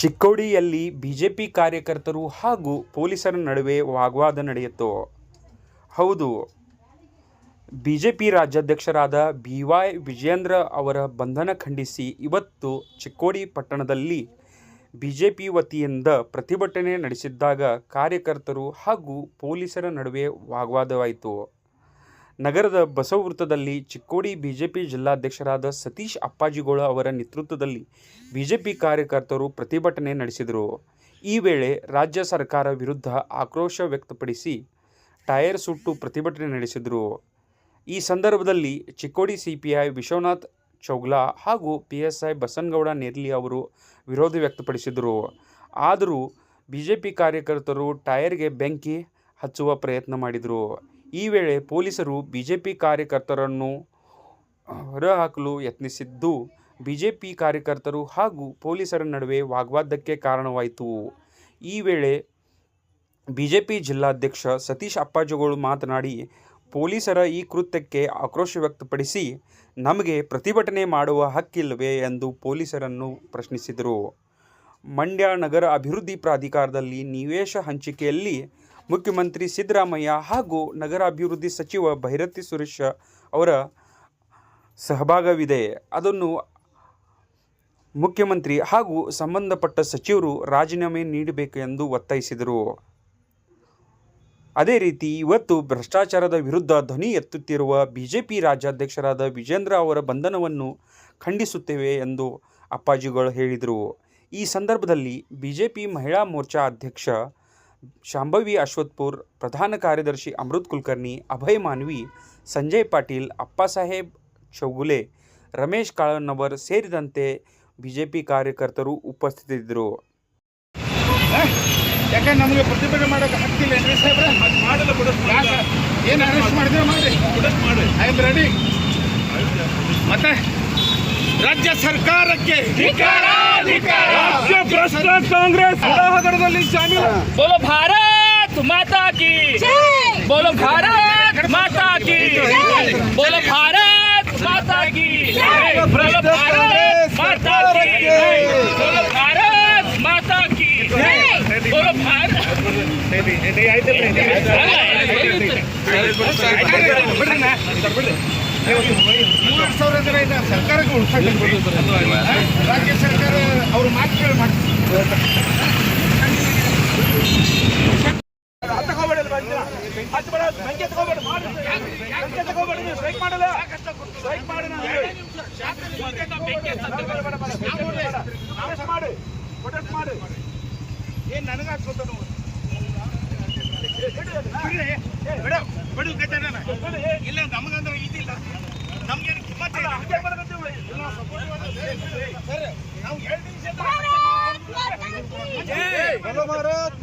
ಚಿಕ್ಕೋಡಿಯಲ್ಲಿ BJP ಕಾರ್ಯಕರ್ತರು ಹಾಗೂ ಪೊಲೀಸರ ನಡುವೆ ವಾಗ್ವಾದ ನಡೆಯಿತು. ಹೌದು, ಬಿಜೆಪಿ ರಾಜ್ಯಾಧ್ಯಕ್ಷರಾದ ಬಿ ವೈ ವಿಜೇಂದ್ರ ಅವರ ಬಂಧನ ಖಂಡಿಸಿ ಇವತ್ತು ಚಿಕ್ಕೋಡಿ ಪಟ್ಟಣದಲ್ಲಿ ಬಿಜೆಪಿ ವತಿಯಿಂದ ಪ್ರತಿಭಟನೆ ನಡೆಸಿದ್ದಾಗ ಕಾರ್ಯಕರ್ತರು ಹಾಗೂ ಪೊಲೀಸರ ನಡುವೆ ವಾಗ್ವಾದವಾಯಿತು. ನಗರದ ಬಸವ ವೃತ್ತದಲ್ಲಿ ಚಿಕ್ಕೋಡಿ ಬಿಜೆಪಿ ಜಿಲ್ಲಾಧ್ಯಕ್ಷರಾದ ಸತೀಶ್ ಅಪ್ಪಾಜಿಗೋಳ ಅವರ ನೇತೃತ್ವದಲ್ಲಿ ಬಿಜೆಪಿ ಕಾರ್ಯಕರ್ತರು ಪ್ರತಿಭಟನೆ ನಡೆಸಿದರು. ಈ ವೇಳೆ ರಾಜ್ಯ ಸರ್ಕಾರ ವಿರುದ್ಧ ಆಕ್ರೋಶ ವ್ಯಕ್ತಪಡಿಸಿ ಟೈರ್ ಸುಟ್ಟು ಪ್ರತಿಭಟನೆ ನಡೆಸಿದರು. ಈ ಸಂದರ್ಭದಲ್ಲಿ ಚಿಕ್ಕೋಡಿ ಸಿಪಿಐ ವಿಶ್ವನಾಥ್ ಚೌಗ್ಲಾ ಹಾಗೂ P S I Basangouda Nerli ಅವರು ವಿರೋಧ ವ್ಯಕ್ತಪಡಿಸಿದರು. ಆದರೂ ಬಿಜೆಪಿ ಕಾರ್ಯಕರ್ತರು ಟೈರ್ಗೆ ಬೆಂಕಿ ಹಚ್ಚುವ ಪ್ರಯತ್ನ ಮಾಡಿದರು. ಈ ವೇಳೆ ಪೊಲೀಸರು ಬಿಜೆಪಿ ಕಾರ್ಯಕರ್ತರನ್ನು ಹೊರಹಾಕಲು ಯತ್ನಿಸಿದ್ದು, ಬಿಜೆಪಿ ಕಾರ್ಯಕರ್ತರು ಹಾಗೂ ಪೊಲೀಸರ ನಡುವೆ ವಾಗ್ವಾದಕ್ಕೆ ಕಾರಣವಾಯಿತು. ಈ ವೇಳೆ ಬಿಜೆಪಿ ಜಿಲ್ಲಾಧ್ಯಕ್ಷ ಸತೀಶ್ ಅಪ್ಪಾಜಿಗಳು ಮಾತನಾಡಿ, ಪೊಲೀಸರ ಈ ಕೃತ್ಯಕ್ಕೆ ಆಕ್ರೋಶ ವ್ಯಕ್ತಪಡಿಸಿ, ನಮಗೆ ಪ್ರತಿಭಟನೆ ಮಾಡುವ ಹಕ್ಕಿಲ್ಲವೇ ಎಂದು ಪೊಲೀಸರನ್ನು ಪ್ರಶ್ನಿಸಿದರು. ಮಂಡ್ಯ ನಗರ ಅಭಿವೃದ್ಧಿ ಪ್ರಾಧಿಕಾರದಲ್ಲಿ ನಿವೇಶ ಹಂಚಿಕೆಯಲ್ಲಿ ಮುಖ್ಯಮಂತ್ರಿ ಸಿದ್ದರಾಮಯ್ಯ ಹಾಗೂ ನಗರಾಭಿವೃದ್ಧಿ ಸಚಿವ ಭೈರತಿ ಸುರೇಶ ಅವರ ಸಹಭಾಗವಿದೆ. ಅದನ್ನು ಮುಖ್ಯಮಂತ್ರಿ ಹಾಗೂ ಸಂಬಂಧಪಟ್ಟ ಸಚಿವರು ರಾಜೀನಾಮೆ ನೀಡಬೇಕು ಎಂದು ಒತ್ತಾಯಿಸಿದರು. ಅದೇ ರೀತಿ ಇವತ್ತು ಭ್ರಷ್ಟಾಚಾರದ ವಿರುದ್ಧ ಧ್ವನಿ ಎತ್ತುತ್ತಿರುವ ಬಿಜೆಪಿ ರಾಜ್ಯಾಧ್ಯಕ್ಷರಾದ ವಿಜೇಂದ್ರ ಅವರ ಬಂಧನವನ್ನು ಖಂಡಿಸುತ್ತೇವೆ ಎಂದು ಅಪ್ಪಾಜಿಗಳು ಹೇಳಿದರು. ಈ ಸಂದರ್ಭದಲ್ಲಿ ಬಿಜೆಪಿ ಮಹಿಳಾ ಮೋರ್ಚಾ ಅಧ್ಯಕ್ಷ ಶಾಂಭವಿ ಅಶ್ವತ್ಪುರ್ ಪ್ರಧಾನ ಕಾರ್ಯದರ್ಶಿ ಅಮೃತ್ ಕುಲಕರ್ಣಿ ಅಭಯ್ ಮಾನ್ವಿ ಸಂಜಯ್ ಪಾಟೀಲ್ ಅಪ್ಪಾಸಾಹೇಬ್ ಚೌಗುಲೆ ರಮೇಶ್ ಕಾಳನ್ನವರ್ ಸೇರಿದಂತೆ ಬಿಜೆಪಿ ಕಾರ್ಯಕರ್ತರು ಉಪಸ್ಥಿತರಿದ್ದರು ಯಾಕೆ ನಮಗೆ ಪ್ರತಿಭಟನೆ ಮಾಡೋಕೆ ಹಕ್ಕಿಲ್ಲ ಏನ್ರಿ ಸಾಹೇಬ್ರೆ? ಮಾಡಲ್ಲ ಬಿಡೋದು ಯಾಕೆ? ಏನು ಅರೆಸ್ಟ್ ಮಾಡಿದ್ರೆ ಮಾಡಿ ಬಿಡೋದು ಮಾಡಿ ಐ ಆಮ್ ರೆಡಿ ಮತ್ತೆ ರಾಜ್ಯ ಸರ್ಕಾರಕ್ಕೆ ರಾಜ್ಯ ಭ್ರಷ್ಟ ಕಾಂಗ್ರೆಸ್ ಉಡಾಹಗಡದಲ್ಲಿ ಶಾಮೀಲ ಬೋಲೋ ಭಾರತ್ ಮಾತಾ ಕಿ ಬೋಲೋ ಭಾರತ್ ಮಾತಾ ಕಿ ಬೋಲೋ ಭಾರತ್ ಮಾತಾ ಕಿ ಬೋಲೋ ಭಾರತ್ ಮೂರು ಸಾವಿರ ಜನ ಇದೆ ಸರ್ಕಾರಕ್ಕೆ ಉಳ್ಸಕ್ಕೆ ರಾಜ್ಯ ಸರ್ಕಾರ ಅವ್ರ ಮಾತು ಕೇಳಿ ಮಾಡ್ತಾರೆ ಏನ್ ನನಗ ಹಾಕ್ಸೋತ ನಾವು ಬಿಡು ಬಿಡು ಗದ್ದೆನ. ಇಲ್ಲ ನಮಗಂದ್ರೆ ಇದಿಲ್ಲ ನಮ್ಗೇನು ಕಿಮ್ಮತ್ತಿಲ್ಲ ಇಲ್ಲ, support ಮಾಡೋದು. ಸರ್, ನಾವು ಎರಡು ನಿಮಿಷ ಭಾರತ್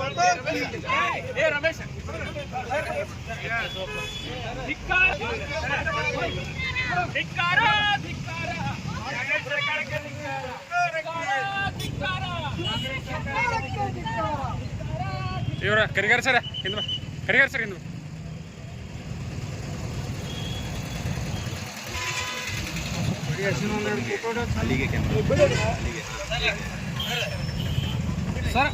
ಇವರ ಕರಿಗಾರ ಸರ ಹಿಂದ ಕರಿಗಾರ ಸರ್ ಹಿಂದ ಅಲ್ಲಿಗೆ ಸರ್.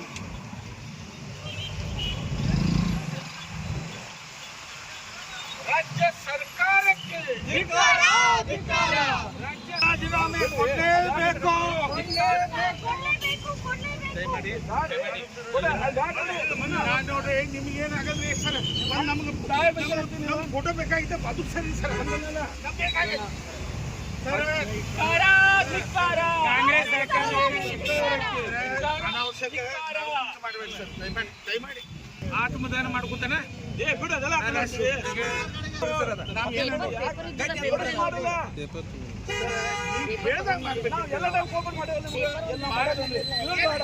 ರಾಜ್ಯ ಸರ್ಕಾರಕ್ಕೆ ರಾಜ್ಯ ರಾಜೀನಾಮೆ ಕೊಡಲೇಬೇಕು ನಾನು ನೋಡ್ರಿ ನಿಮ್ಗೇನಾಗಲ್ರಿ ಸರ್ ನಮ್ಗೆ ನಮ್ಗೆ ಫೋಟೋ ಬೇಕಾಗಿತ್ತು ಅದು ಸರಿ ಸರ್ ನಮ್ಗೆ ಬೇಕಾಗಿತ್ತು ಸರ್ ಧಿಕ್ಕಾರ ಧಿಕ್ಕಾರ ಕಾಂಗ್ರೆಸ್ ಅನಾವಶ್ಯಕ ಮಾಡಬೇಡಿ ಸರ್ ದಯಮಾಡಿ ದಯಮಾಡಿ ಆತ್ಮದಾನ ಮಾಡ್ಕೊತಾನೆ ಏ ಬಿಡು ಅದಲ್ಲ ನಾವು ಏನು ಮಾಡಿಲ್ಲ ನೀವು ಹೇಳ್ದಂಗ್ ಮಾಡ್ಬೇಕು. ಎಲ್ಲ ನಾವು ಕೋಪನ್ ಮಾಡಿವಲ್ಲ ನಿಮ್ಗೆ? ಎಲ್ಲ ಮಾಡೋದಿಲ್ಲ. ಇದೊಂದು ಬೇಡ. ಇದೊಂದು ಬೇಡ. ಬಾಕಿದೆಲ್ಲ ಯಾಕೆ- ಮಾಡ್ಕೊತಾನೆ. ಏ ಬೇಡ?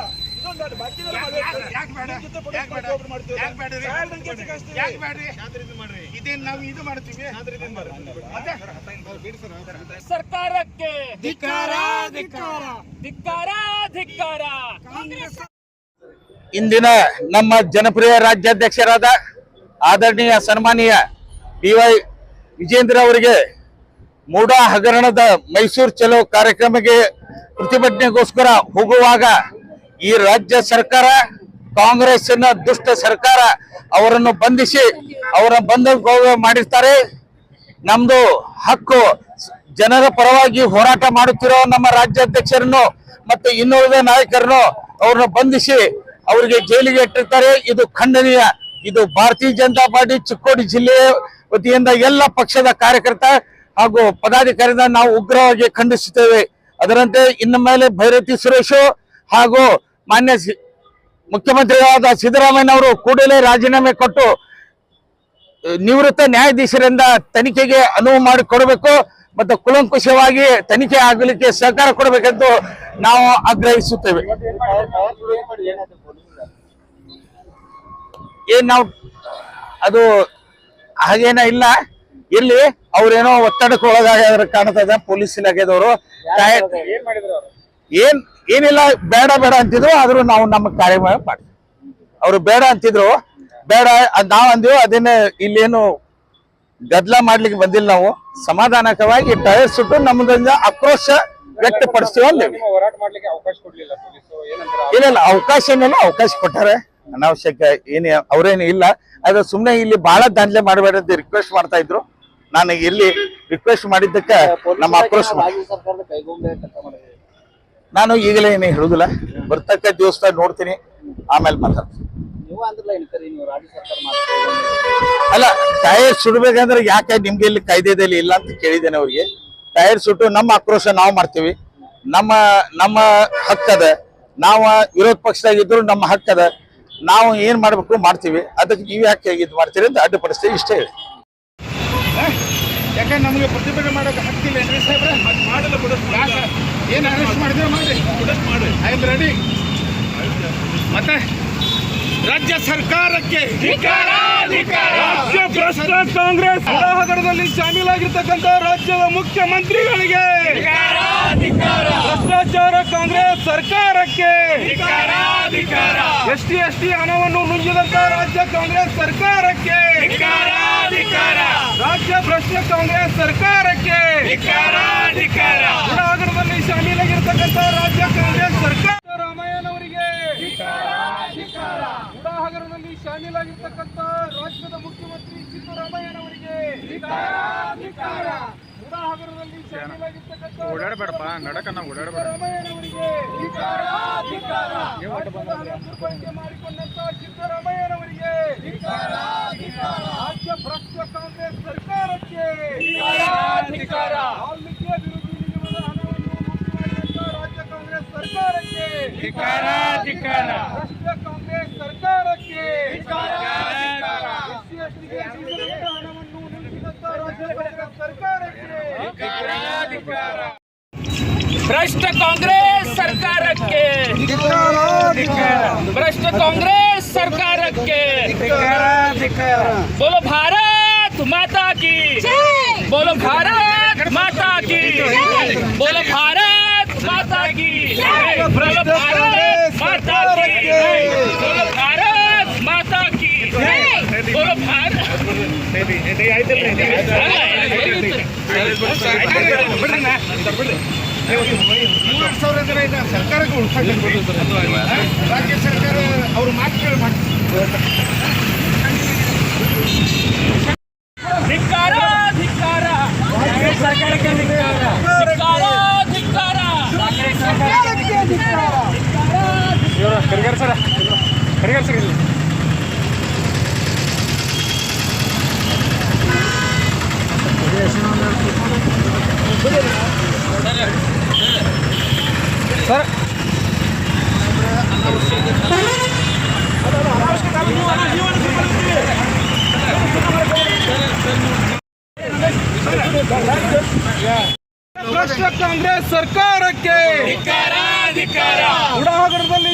ಮತ್ತೆ? ಸರ್ಕಾರಕ್ಕೆ ಧಿಕ್ಕಾರ ಧಿಕ್ಕಾರ. ಧಿಕ್ಕಾರ ಧಿಕ್ಕಾರ. ಇಂದಿನ ನಮ್ಮ ಜನಪ್ರಿಯ ರಾಜ್ಯಾಧ್ಯಕ್ಷರಾದ ಆದರಣೀಯ ಸನ್ಮಾನೀಯ ಡಿ ವೈ ವಿಜೇಂದ್ರ ಅವರಿಗೆ ಮೂಡಾ ಹಗರಣದ ಮೈಸೂರು ಚಲೋ ಕಾರ್ಯಕ್ರಮಕ್ಕೆ ಪ್ರತಿಭಟನೆಗೋಸ್ಕರ ಹೋಗುವಾಗ ಈ ರಾಜ್ಯ ಸರ್ಕಾರ, ಕಾಂಗ್ರೆಸ್ಸಿನ ದುಷ್ಟ ಸರ್ಕಾರ ಅವರನ್ನು ಬಂಧಿಸಿ ಅವರ ಬಂಧ ಮಾಡಿರ್ತಾರೆ. ನಮ್ದು ಹಕ್ಕು ಜನರ ಪರವಾಗಿ ಹೋರಾಟ ಮಾಡುತ್ತಿರೋ ನಮ್ಮ ರಾಜ್ಯಾಧ್ಯಕ್ಷರನ್ನು ಮತ್ತು ಇನ್ನುಳಿದ ನಾಯಕರನ್ನು ಅವ್ರನ್ನ ಬಂಧಿಸಿ ಅವರಿಗೆ ಜೈಲಿಗೆ ಇಟ್ಟಿರ್ತಾರೆ. ಇದು ಖಂಡನೀಯ. ಇದು ಭಾರತೀಯ ಜನತಾ ಪಾರ್ಟಿ ಚಿಕ್ಕೋಡಿ ಜಿಲ್ಲೆಯ ವತಿಯಿಂದ ಎಲ್ಲ ಪಕ್ಷದ ಕಾರ್ಯಕರ್ತ ಹಾಗೂ ಪದಾಧಿಕಾರಿಯಿಂದ ನಾವು ಉಗ್ರವಾಗಿ ಖಂಡಿಸುತ್ತೇವೆ. ಅದರಂತೆ ಇನ್ನು ಮೇಲೆ ಭೈರತಿ ಸುರೇಶ್ ಹಾಗೂ ಮಾನ್ಯ ಮುಖ್ಯಮಂತ್ರಿಗಳಾದ ಸಿದ್ದರಾಮಯ್ಯ ಸಿದ್ದರಾಮಯ್ಯನವರು ಕೂಡಲೇ ರಾಜೀನಾಮೆ ಕೊಟ್ಟು, ನಿವೃತ್ತ ನ್ಯಾಯಾಧೀಶರಿಂದ ತನಿಖೆಗೆ ಅನುವು ಮಾಡಿಕೊಡಬೇಕು ಮತ್ತು ಕುಲಂಕುಷವಾಗಿ ತನಿಖೆ ಆಗಲಿಕ್ಕೆ ಸಹಕಾರ ಕೊಡಬೇಕೆಂದು ನಾವು ಆಗ್ರಹಿಸುತ್ತೇವೆ. ಏನ್ ನಾವು ಅದು ಹಾಗೇನ ಇಲ್ಲ. ಇಲ್ಲಿ ಅವ್ರೇನೋ ಒತ್ತಡಕ್ಕೆ ಒಳಗಾಗ್ಯಾರ ಕಾಣ್ತದ ಪೊಲೀಸ್ ಇಲಾಖೆದವರು. ಏನ್ ಏನಿಲ್ಲ ಬೇಡ ಬೇಡ ಅಂತಿದ್ರು ಆದ್ರೂ ನಾವು ನಮ್ಮ ಕಾರ್ಯ ಮಾಡ್ತೀವಿ ಅವ್ರು ಬೇಡ ಅಂತಿದ್ರು ಬೇಡ ನಾವು ನಾವ್ ಅಂದಿವ್ ಅದನ್ನ ಇಲ್ಲೇನು ಗದ್ಲ ಮಾಡ್ಲಿಕ್ಕೆ ಬಂದಿಲ್ಲ ನಾವು. ಸಮಾಧಾನಕವಾಗಿ ಟೈರ್ ಸುಟ್ಟು ನಮ್ಮದಿಂದ ಆಕ್ರೋಶ ವ್ಯಕ್ತಪಡಿಸ್ತೀವಿ ಇಲ್ಲ ಇಲ್ಲ ಅವಕಾಶ ಏನೇನೋ ಅವಕಾಶ ಕೊಟ್ಟಾರೆ. ಅನಾವಶ್ಯಕ ಏನೇ ಅವರೇನು ಇಲ್ಲ. ಆದ್ರೆ ಸುಮ್ಮನೆ ಇಲ್ಲಿ ಬಹಳ ದಾಂಧಲೆ ಮಾಡಬೇಡ ಅಂತ ರಿಕ್ವೆಸ್ಟ್ ಮಾಡ್ತಾ ಇದ್ರು. ನಾನು ಇಲ್ಲಿ ರಿಕ್ವೆಸ್ಟ್ ಮಾಡಿದ್ದಕ್ಕೆ ನಮ್ಮ ಮಾಡಿದೆ ನಾನು ಈಗಲೇ ಏನು ಹೇಳುದಿಲ್ಲ. ಬರ್ತಕ್ಕ ದಿವಸ ನೋಡ್ತೀನಿ. ಆಮೇಲೆ ಮಾತಾಡ್ತೀನಿ. ಅಲ್ಲ ಟೈರ್ ಸುಡ್ಬೇಕಂದ್ರೆ ಯಾಕೆ ನಿಮ್ಗೆ ಇಲ್ಲಿ ಕಾಯ್ದೆದಲ್ಲಿ ಇಲ್ಲ ಅಂತ ಕೇಳಿದ್ದೇನೆ ಅವ್ರಿಗೆ. ಟೈರ್ ಸುಟ್ಟು ನಮ್ಮ ಆಕ್ರೋಶ ನಾವು ಮಾಡ್ತೀವಿ. ನಮ್ಮ ನಮ್ಮ ಹಕ್ಕದ ನಾವು ವಿರೋಧ ಪಕ್ಷದಾಗಿದ್ರು ನಮ್ಮ ಹಕ್ಕದ ನಾವು ಏನ್ ಮಾಡ್ಬೇಕು ಮಾಡ್ತೀವಿ. ಅದಕ್ಕೆ ನೀವು ಯಾಕೆ ಇದು ಮಾಡ್ತೀರಿ ಅಂತ ಅಡ್ಡಿಪಡಿಸ್ತೀವಿ, ಇಷ್ಟೇ ಹೇಳಿ. ಯಾಕಂದ್ರೆ ನಮಗೆ ಪ್ರತಿಭಟನೆ ಮಾಡೋಕೆ ಹಕ್ಕಿಲ್ಲ ಏನ್ರಿ ಸಾಹೇಬ್ರೆ? ಮಾಡಲ್ಲ ಬಿಡು. ಏನು ಅರೆಸ್ಟ್ ಮಾಡಿದ್ರೆ ಮಾಡಿ ಮಾಡ್ರಿ. ಐ ಆಮ್ ರೆಡಿ ಮತ್ತೆ? ರಾಜ್ಯ ಸರ್ಕಾರಕ್ಕೆ ರಾಜ್ಯ ಭ್ರಷ್ಟ ಕಾಂಗ್ರೆಸ್ ಹಗರಣದಲ್ಲಿ ಶಾಮೀಲಾಗಿರ್ತಕ್ಕಂಥ ರಾಜ್ಯದ ಮುಖ್ಯಮಂತ್ರಿಗಳಿಗೆ ಭ್ರಷ್ಟಾಚಾರ ಕಾಂಗ್ರೆಸ್ ಸರ್ಕಾರಕ್ಕೆ ಎಸ್ ಟಿ ಎಸ್ ಟಿ ಹಣವನ್ನು ನುಂಗಿದಂತ ರಾಜ್ಯ ಕಾಂಗ್ರೆಸ್ ಸರ್ಕಾರಕ್ಕೆ ರಾಜ್ಯ ಭ್ರಷ್ಟ ಕಾಂಗ್ರೆಸ್ ಸರ್ಕಾರಕ್ಕೆ ಶಾಮೀಲಾಗಿರ್ತಕ್ಕಂಥ ರಾಜ್ಯ ಕಾಂಗ್ರೆಸ್ ಸರ್ಕಾರ ರಾಮಯ್ಯನವರಿಗೆ ಹಗರಣದಲ್ಲಿ ಶಾಮೀಲಾಗಿರ್ತಕ್ಕಂಥ ರಾಜ್ಯದ ಮುಖ್ಯಮಂತ್ರಿ ಸಿದ್ದರಾಮಯ್ಯನವರಿಗೆ ಹಗರಣದಲ್ಲಿ ಓಡಾಡಬೇಡಪ್ಪ ನಡಕ ನಾವು ಓಡಾಡಬೇಡ ಮಾಡಿಕೊಂಡಂತ ಸಿದ್ದರಾಮಯ್ಯನವರಿಗೆ. ರಾಜ್ಯ ಭ್ರಷ್ಟ ಕಾಂಗ್ರೆಸ್ ಸರ್ಕಾರಕ್ಕೆ. ವಾಲ್ಮೀಕಿ ಅಭಿವೃದ್ಧಿ ನಿಗಮದ ಹಣವನ್ನು ಲೂಟಿ ಮಾಡಿದಂತ ರಾಜ್ಯ ಕಾಂಗ್ರೆಸ್ ಸರ್ಕಾರಕ್ಕೆ. ಭ್ರಷ್ಟ ಕಾಂಗ್ರೆಸ್ ಸರ್ಕಾರಕ್ಕೆ. भ्रष्ट कांग्रेस सरकार के। भ्रष्ट कांग्रेस सरकार के। बोलो भारत माता की। बोलो भारत माता की। बोलो भारत माता की। भ्रष्ट भारत माता की। ಮೂವತ್ತು ಸಾವಿರ ಜನ ಸರ್ಕಾರಕ್ಕೆ ಉಳ್ಸಕ್ಕೆ ರಾಜ್ಯ ಸರ್ಕಾರ ಅವ್ರು ಮಾತು ಕೇಳಿ ಮಾಡ್ತಾರೆ ಕರಿಗಾರ ಸರ ಕರಿಗಾರ ಸರ್ ಇಲ್ಲಿ ಕಾಂಗ್ರೆಸ್ ಸರ್ಕಾರಕ್ಕೆ! ಧಿಕ್ಕಾರ ಧಿಕ್ಕಾರ ಉಡಾಗರದಲ್ಲಿ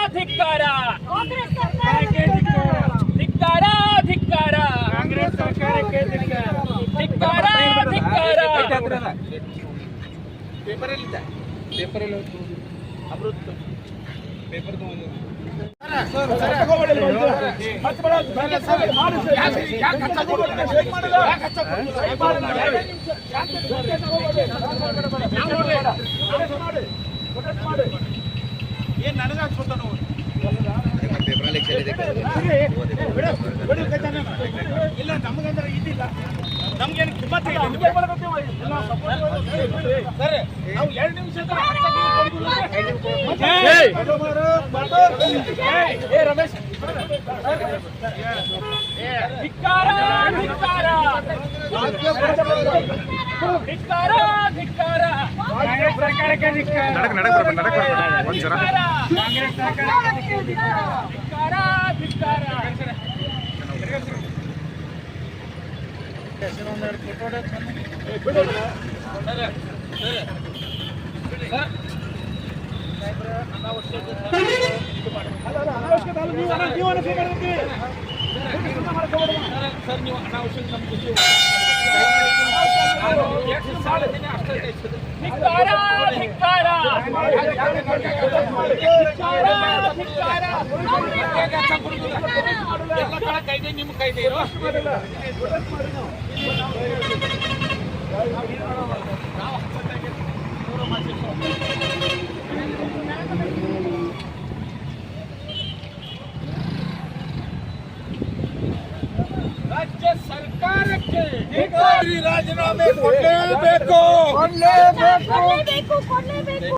ಧಿಕ್ಕಾರ ಕಾಂಗ್ರೆಸ್ ಸರ್ಕಾರಕ್ಕೆ ಧಿಕ್ಕಾರ ಧಿಕ್ಕಾರ ಕಾಂಗ್ರೆಸ್ ಸರ್ಕಾರಕ್ಕೆ ಧಿಕ್ಕಾರ ಧಿಕ್ಕಾರ ಧಿಕ್ಕಾರ ಕಾಂಗ್ರೆಸ್ ಸರ್ಕಾರಕ್ಕೆ ಧಿಕ್ಕಾರ ಧಿಕ್ಕಾರ ಏನ್ ನನಗ ಹಾಕ್ಸ್ಕೊತ ನಾವು? ಇಲ್ಲ ನಮಗಂದ್ರೆ ಇದಿಲ್ಲ. ನಮ್ಗೇನು ಕಿಮ್ಮತ್ ಇಲ್ಲ ಸರ್ ನಾವು ಎರಡು ನಿಮಿಷ ಏ ರಮೇಶ್ ಧಿಕ್ಕಾರ ಧಿಕ್ಕಾರ ಧಿಕ್ಕಾರ ಧಿಕ್ಕಾರ ಕಾಂಗ್ರೆಸ್ ಸರ್ಕಾರಕ್ಕೆ ಧಿಕ್ಕಾರ ಕಾಂಗ್ರೆಸ್ ಸರ್ಕಾರಕ್ಕೆ ಧಿಕ್ಕಾರ ಧಿಕ್ಕಾರ ಧಿಕ್ಕಾರ ಧಿಕ್ಕಾರ ಧಿಕ್ಕಾರ ಧಿಕ್ಕಾರ ಎಲ್ಲ ಕೈದೆ ನಿಮ್ಮ ಇರೋ? ರಾಜ್ಯ ಸರ್ಕಾರಕ್ಕೆ ರಾಜೀನಾಮೆ ಕೊಡಲೇಬೇಕು ಕೊಡಲೇಬೇಕು.